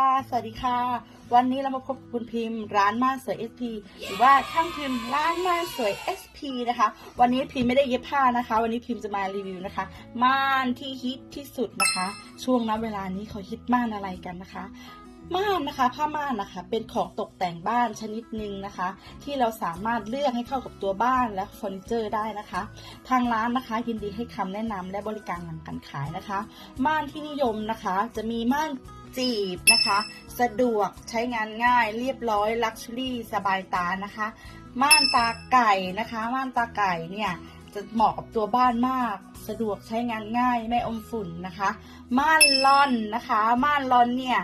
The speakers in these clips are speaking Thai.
ค่ะสวัสดีค่ะ วันนี้เรามาพบคุณพิมพ์ร้านม่านสวย SP หรือว่าช่างพิมพ์ร้านม่านสวย SP นะคะ วันนี้พิมพ์ไม่ได้เย็บผ้านะคะ วันนี้พิมพ์จะมารีวิวนะคะ ม่านที่ฮิตที่สุดนะคะ ช่วงนั้นเวลานี้เขาฮิตม่านอะไรกันนะคะ ม่านนะคะ ผ้าม่านนะคะ เป็นของตกแต่งบ้านชนิดหนึ่งนะคะ ที่เราสามารถเลือกให้เข้ากับตัวบ้านและเฟอร์นิเจอร์ได้นะคะ ทางร้านนะคะยินดีให้คำแนะนำและบริการหลังการขายนะคะ ม่านที่นิยมนะคะ จะมีม่าน จีบนะคะ สะดวกใช้งานง่ายเรียบร้อยลักชัวรี่สบายตานะคะ ม่านตาไก่นะคะ ม่านตาไก่เนี่ยจะเหมาะกับตัวบ้านมาก สะดวกใช้งานง่ายไม่อมฝุ่นนะคะ ม่านลอนนะคะ ม่านลอนเนี่ย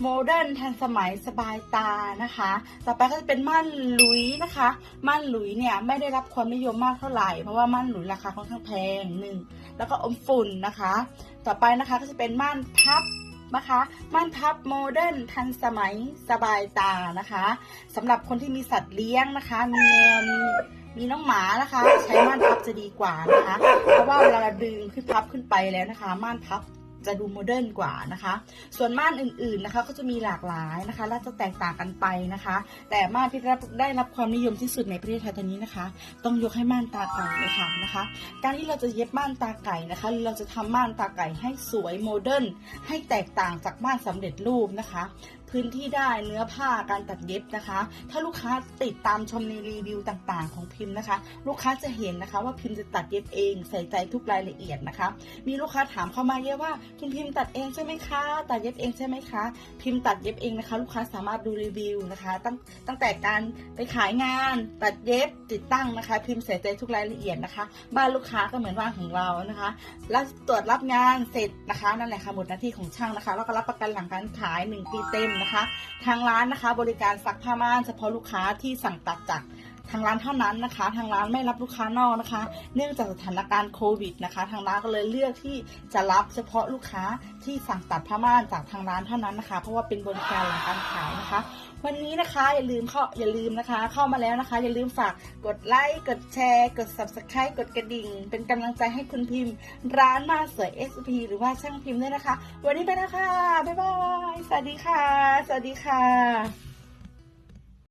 โมเดิร์นทันสมัยสบายตานะคะ ต่อไปก็จะเป็นม่านหลุยนะคะ ม่านหลุยเนี่ยไม่ได้รับความนิยมมากเท่าไหร่เพราะว่าม่านหลุยราคาค่อนข้างแพงหนึ่งแล้วก็อมฝุ่นนะคะ ต่อไปนะคะก็จะเป็นม่านพับ นะคะ ม่านพับโมเดิร์นทันสมัยสบายตานะคะสำหรับคนที่มีสัตว์เลี้ยงนะคะ มีแมวมีมีน้องหมานะคะ ใช้ม่านพับจะดีกว่านะคะ เพราะว่าเวลาเราดึงขึ้นพับขึ้นไปแล้วนะคะ ม่านพับ จะดูโมเดิร์นกว่านะคะ ส่วนม่านอื่นๆนะคะ ก็จะมีหลากหลายนะคะ และจะแตกต่างกันไปนะคะ แต่ม่านที่ได้รับได้รับความนิยมที่สุดในประเทศไทยตอนนี้นะคะ ต้องยกให้ม่านตาไก่เลยค่ะนะคะ การที่เราจะเย็บม่านตาไก่นะคะหรือเราจะทำม่านตาไก่ให้สวยโมเดิร์นให้แตกต่างจากม่านสำเร็จรูปนะคะพื้นที่ได้เนื้อผ้าการตัดเย็บนะคะ ถ้าลูกค้าติดตามชมในรีวิวต่างๆ ของพิมพ์นะคะ ลูกค้าจะเห็นนะคะ ว่าพิมพ์จะตัดเย็บเองใส่ใจทุกรายละเอียดนะคะ มีลูกค้าถามเข้ามาเยอะว่าคุณพิมพ์ตัดเองใช่ไหมคะตัดเย็บเองใช่ไหมคะพิมพ์ตัดเย็บเองนะคะ ลูกค้าสามารถดูรีวิวนะคะ ตั้งตั้งแต่การไปขายงาน ตัดเย็บติดตั้งนะคะ พิมพ์ใส่ใจทุกรายละเอียดนะคะ บ้านลูกค้าก็เหมือนบ้านของเรานะคะแล้วตรวจรับงานเสร็จนะคะนั่นแหละค่ะหมดหน้าที่ของช่างนะคะ แล้วก็รับประกันหลังการขาย 1 ปีเต็มนะคะ ทางร้านนะคะ บริการซักผ้าม่านเฉพาะลูกค้าที่สั่งตัดจากทางร้านเท่านั้นนะคะ ทางร้านไม่รับลูกค้านอกนะคะ เนื่องจากสถานการณ์โควิดนะคะ ทางร้านก็เลยเลือกที่จะรับเฉพาะลูกค้าที่สั่งตัดผ้าม่านจากทางร้านเท่านั้นนะคะ เพราะว่าเป็นบริการหลังการขายนะคะ วันนี้นะคะอย่าลืมเข้าอย่าลืมนะคะ เข้ามาแล้วนะคะ อย่าลืมฝากกดไลค์กดแชร์ กด subscribe กดกระดิ่ง เป็นกำลังใจให้คุณพิมพ์ ร้านมาสวย SP หรือว่าช่างพิมพ์ด้วยนะคะ วันนี้ไปแล้วค่ะบ๊ายบายสวัสดีค่ะ สวัสดีค่ะ